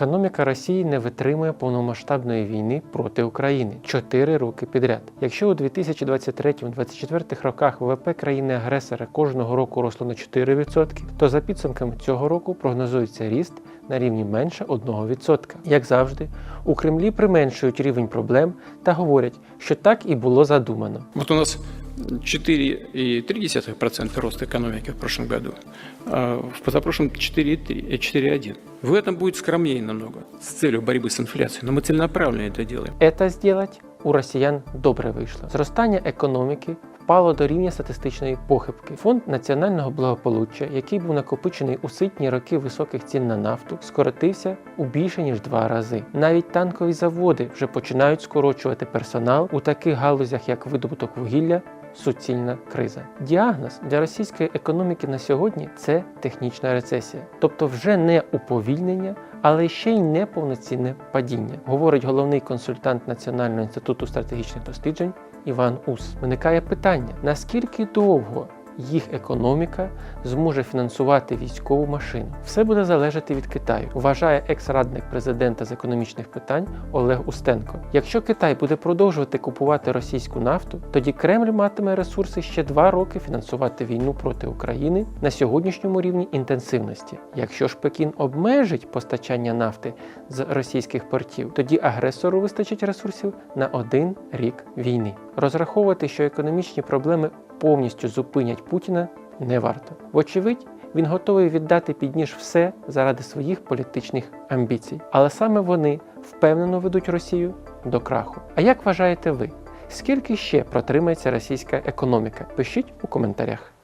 Економіка Росії не витримує повномасштабної війни проти України 4 роки підряд. Якщо у 2023-2024 роках ВВП країни-агресора кожного року росло на 4%, то за підсумками цього року прогнозується ріст на рівні менше 1%. Як завжди, у Кремлі применшують рівень проблем та говорять, що так і було задумано. Вот у нас 4,3% рост экономики в прошлом году, а в позапрошлом 4,3 э, 4,1. В этом будет скромнее намного с целью борьбы с инфляцией, но мы целенаправленно это делаем. Это сделать у росіян добре вийшло. Зростання економіки впало до рівня статистичної похибки. Фонд національного благополуччя, який був накопичений у ситні роки високих цін на нафту, скоротився у більше ніж два рази. Навіть танкові заводи вже починають скорочувати персонал у таких галузях, як видобуток вугілля. Суцільна криза. Діагноз для російської економіки на сьогодні це технічна рецесія, тобто вже не уповільнення, але ще й не повноцінне падіння, говорить головний консультант Національного інституту стратегічних досліджень Іван Ус. Виникає питання: наскільки довго їх економіка зможе фінансувати військову машину? Все буде залежати від Китаю, вважає екс-радник президента з економічних питань Олег Устенко. Якщо Китай буде продовжувати купувати російську нафту, тоді Кремль матиме ресурси ще два роки фінансувати війну проти України на сьогоднішньому рівні інтенсивності. Якщо ж Пекін обмежить постачання нафти з російських портів, тоді агресору вистачить ресурсів на один рік війни. Розраховувати, що економічні проблеми повністю зупинять Путіна, не варто. Вочевидь, він готовий віддати під ніж все заради своїх політичних амбіцій. Але саме вони впевнено ведуть Росію до краху. А як вважаєте ви? Скільки ще протримається російська економіка? Пишіть у коментарях.